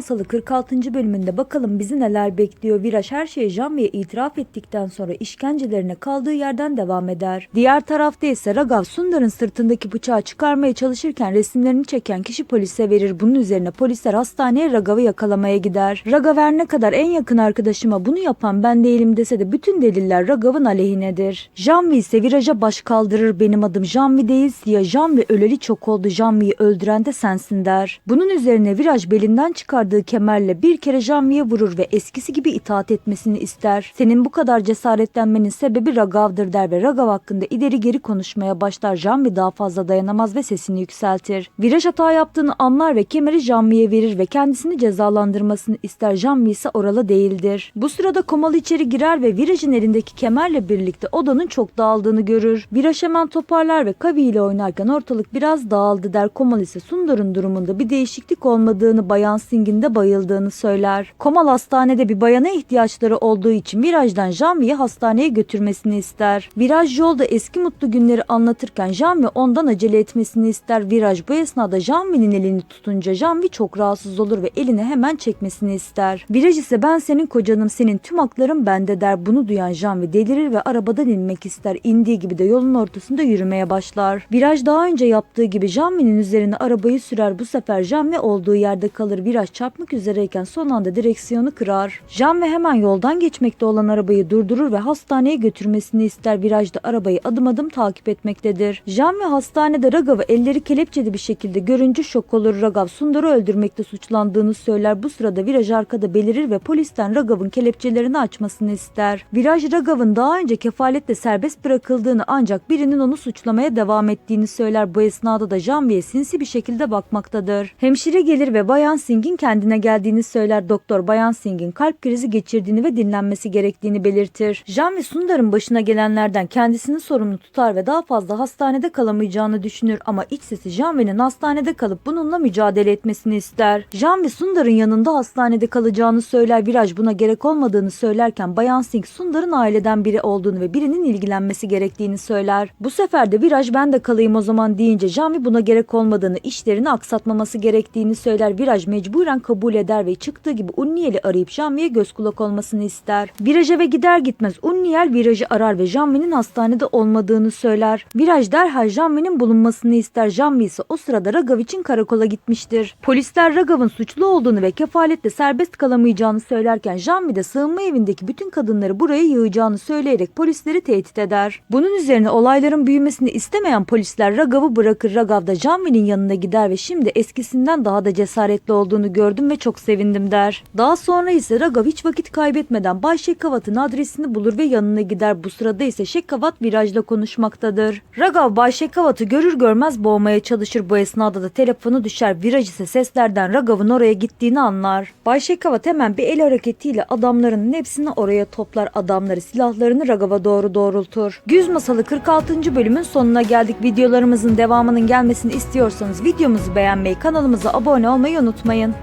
Masalı 46. bölümünde bakalım bizi neler bekliyor. Viraj her şeyi Janvi'ye itiraf ettikten sonra işkencelerine kaldığı yerden devam eder. Diğer tarafta ise Ragav Sundar'ın sırtındaki bıçağı çıkarmaya çalışırken resimlerini çeken kişi polise verir. Bunun üzerine polisler hastaneye Ragav'ı yakalamaya gider. Ragav her ne kadar en yakın arkadaşıma bunu yapan ben değilim dese de bütün deliller Ragav'ın aleyhinedir. Janvi ise viraja baş kaldırır benim adım Janvi değil ya Janvi öleli çok oldu Janvi'yi öldüren de sensin der. Bunun üzerine viraj belinden çıkardığı kemerle bir kere Janvi'ye vurur ve eskisi gibi itaat etmesini ister. Senin bu kadar cesaretlenmenin sebebi Ragav'dır der ve Ragav hakkında ileri geri konuşmaya başlar. Janvi daha fazla dayanamaz ve sesini yükseltir. Viraj hata yaptığını anlar ve kemeri Janvi'ye verir ve kendisini cezalandırmasını ister. Janvi ise oralı değildir. Bu sırada komalı içeri girer ve virajın elindeki kemerle birlikte odanın çok dağıldığını görür. Viraj hemen toparlar ve Kavi ile oynarken ortalık biraz dağıldı der. Komal ise Sundar'ın durumunda bir değişiklik olmadığını Bayan Singh'in de bayıldığını söyler. Komal hastanede bir bayana ihtiyaçları olduğu için Viraj'dan Janvi'yi hastaneye götürmesini ister. Viraj yolda eski mutlu günleri anlatırken Janvi ondan acele etmesini ister. Viraj bu esnada Janvi'nin elini tutunca Janvi çok rahatsız olur ve elini hemen çekmesini ister. Viraj ise ben senin kocanım senin tüm hakların bende der. Bunu duyan Janvi delirir ve arabadan inmek ister. İndiği gibi de yolun ortasında yürümeye başlar. Viraj daha önce yaptığı gibi Janvi'nin üzerine arabayı sürer. Bu sefer Janvi olduğu yerde kalır. Viraj çarpmak üzereyken son anda direksiyonu kırar. Janvi hemen yoldan geçmekte olan arabayı durdurur ve hastaneye götürmesini ister. Viraj da arabayı adım adım takip etmektedir. Janvi hastanede Ragav'ı elleri kelepçeli bir şekilde görünce şok olur. Ragav Sundar'ı öldürmekte suçlandığını söyler. Bu sırada Viraj arkada belirir ve polisten Ragav'ın kelepçelerini açmasını ister. Viraj Ragav'ın daha önce kefaletle serbest bırakıldığını ancak birinin onu suçlamaya devam ettiğini söyler. Bu esnada da Janvi'ye sinsi bir şekilde bakmaktadır. Hemşire gelir ve Bayan Singh'in kendine geldiğini söyler. Doktor Bayan Singh'in kalp krizi geçirdiğini ve dinlenmesi gerektiğini belirtir. Janvi Sundar'ın başına gelenlerden kendisini sorumlu tutar ve daha fazla hastanede kalamayacağını düşünür ama iç sesi Janvi'nin hastanede kalıp bununla mücadele etmesini ister. Janvi Sundar'ın yanında hastanede kalacağını söyler. Viraj buna gerek olmadığını söylerken Bayan Singh Sundar'ın aileden biri olduğunu ve birinin ilgilenmesi gerektiğini söyler. Bu sefer de Viraj ben de kalayım o zaman deyince Janvi buna gerek olmadığını, işlerini aksatmaması gerektiğini söyler. Viraj mecburen kabul eder ve çıktığı gibi Unniyel'i arayıp Janvi'ye göz kulak olmasını ister. Viraj eve gider gitmez Unniyel Viraj'ı arar ve Janvi'nin hastanede olmadığını söyler. Viraj derhal Janvi'nin bulunmasını ister. Janvi ise o sırada Ragav için karakola gitmiştir. Polisler Ragav'ın suçlu olduğunu ve kefaletle serbest kalamayacağını söylerken Janvi de sığınma evindeki bütün kadınları buraya yığacağını söyleyerek polisleri tehdit eder. Bunun üzerine olayların büyümesini istemeyen polisler Ragav'ı bırakır. Ragav da Janvi'nin yanına gider ve şimdi eskisinden daha da cesaretli olduğunu gördüm ve çok sevindim der. Daha sonra ise Ragav hiç vakit kaybetmeden Bay Şekavat'ın adresini bulur ve yanına gider. Bu sırada ise Şekavat virajla konuşmaktadır. Ragav Bay Şekavat'ı görür görmez boğmaya çalışır. Bu esnada da telefonu düşer. Viraj ise seslerden Ragav'ın oraya gittiğini anlar. Bay Şekavat hemen bir el hareketiyle adamlarının hepsini oraya toplar. Adamları silahlarını Ragav'a doğru doğrultur. Güz Masalı 46. bölümün sonuna geldik. Videolarımızın devamının gelmesini istiyorsanız videomuzu beğenmeyi, kanalımıza abone olmayı unutmayın.